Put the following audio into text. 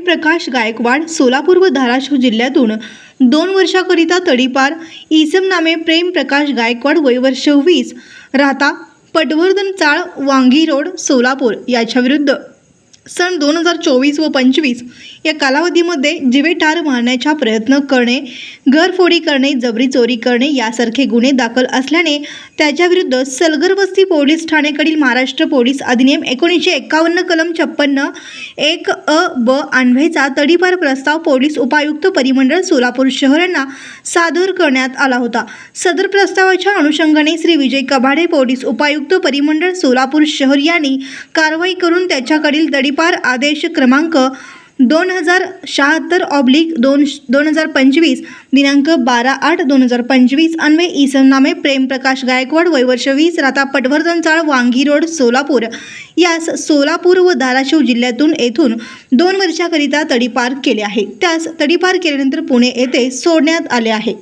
प्रकाश गायकवाड सोलापूर व धाराशिव जिल्ह्यातून दोन वर्षाकरिता तडीपार इसम नामे प्रेम प्रकाश गायकवाड वयवर्ष वीस राहता पटवर्धन चाळ वांगी रोड सोलापूर याच्याविरुद्ध. सन दोन हजार चोवीस व पंचवीस या कालावधीमध्ये जीवे ठार मारण्याचा प्रयत्न करणे घरफोडी करणे जबरी चोरी करणे यासारखे गुन्हे दाखल असल्याने त्याच्याविरुद्ध सलगर वस्ती पोलीस ठाणेकडील महाराष्ट्र पोलीस अधिनियम एकोणीसशे एकावन्न कलम छप्पन्न एक अ ब अन्वयचा तडीपार प्रस्ताव पोलीस उपायुक्त परिमंडळ सोलापूर शहर यांना सादर करण्यात आला होता. सदर प्रस्तावाच्या अनुषंगाने श्री विजय कबाडे पोलीस उपायुक्त परिमंडळ सोलापूर शहर यांनी कारवाई करून त्याच्याकडील तडीपार आदेश क्रमांक दोन हजार शहात्तर ऑब्लिक दोन दोन हजार पंचवीस दिनांक बारा आठ दोन हजार पंचवीस अन्वय इसम नामे प्रेमप्रकाश गायकवाड वयवर्ष वीस राहता पटवर्धन चाळ वांगी रोड सोलापूर. यास सोलापूर व धाराशिव जिल्ह्यातून येथून दोन वर्षाकरिता तडीपार केले आहे. त्यास तडीपार केल्यानंतर पुणे येथे सोडण्यात आले आहे.